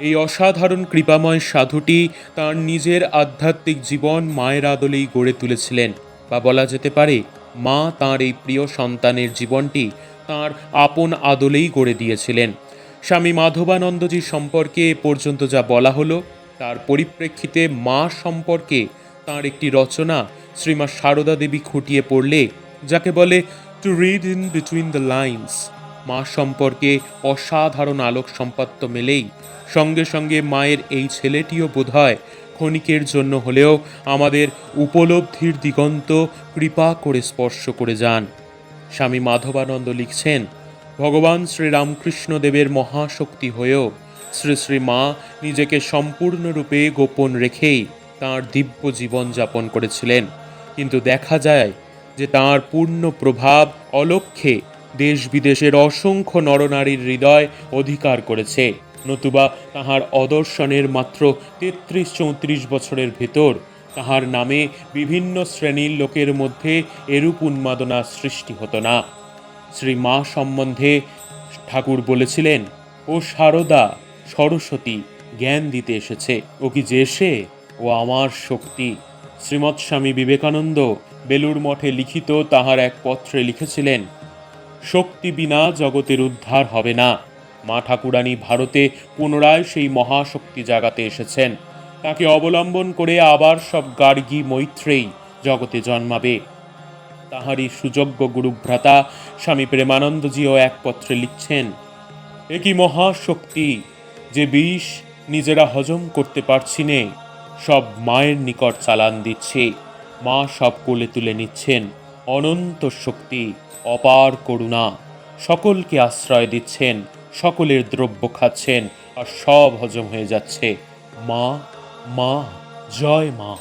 এই অসাধারণ কৃপাময় সাধুটি তার নিজের আধ্যাত্মিক জীবন মায়ের আদলেই গড়ে তুলেছিলেন। বা বলা যেতে পারে, মা তার এই প্রিয় সন্তানের জীবনটি তার আপন আদলেই গড়ে দিয়েছিলেন। স্বামী মাধবানন্দজি সম্পর্কে এ পর্যন্ত যা বলা হলো, তার পরিপ্রেক্ষিতে মা সম্পর্কে তার একটি রচনা শ্রীমা সারদা দেবী খুঁটিয়ে পড়লে, যাকে বলে to read in between the lines মা সম্পর্কে অসাধারণ আলোক সম্পত্ত মেলেই। সঙ্গে সঙ্গে মায়ের এই ছেলেটিও বোধহয় ক্ষণিকের জন্য হলেও আমাদের উপলব্ধির দিগন্ত কৃপা করে স্পর্শ করে যান। স্বামী মাধবানন্দ লিখছেন, ভগবান শ্রীরামকৃষ্ণ দেবের মহাশক্তি হয়েও শ্রী শ্রী মা নিজেকে সম্পূর্ণরূপে গোপন রেখেই তাঁর দিব্য জীবন যাপন করেছিলেন। কিন্তু দেখা যায় যে তাঁর পূর্ণ প্রভাব অলক্ষ্যে দেশ বিদেশের অসংখ্য নরনারীর হৃদয় অধিকার করেছে। নতুবা তাহার অদর্শনের মাত্র তেত্রিশ চৌত্রিশ বছরের ভেতর, তাহার নামে বিভিন্ন শ্রেণির লোকের মধ্যে এরূপ উন্মাদনা সৃষ্টি হতো না। শ্রী মা সম্বন্ধে ঠাকুর বলেছিলেন, ও সারদা সরস্বতী, জ্ঞান দিতে এসেছে। ও কি যে সে? ও আমার শক্তি। শ্রীমৎ স্বামী বিবেকানন্দ বেলুর মঠে লিখিত তাহার এক পত্রে লিখেছিলেন শক্তি বিনা জগতের উদ্ধার হবে না। মা ঠাকুরানী ভারতে পুনরায় সেই মহাশক্তি জাগাতে এসেছেন। তাকে অবলম্বন করে আবার সব গার্গী মৈত্রেই জগতে জন্মাবে। তাহারই সুযোগ্য গুরুভ্রাতা স্বামী প্রেমানন্দজিও এক পত্রে লিখছেন, এ কি মহাশক্তি যে বিষ নিজেরা হজম করতে পারছি নে, সব মায়ের নিকট চালান দিচ্ছে, মা সব কোলে তুলে নিচ্ছেন। অনন্ত শক্তি, অপার করুণা। সকলকে আশ্রয় দিচ্ছেন, সকলের দ্রব্য খাচ্ছেন, আর সব হজম হয়ে যাচ্ছে। মা মা, জয় মা।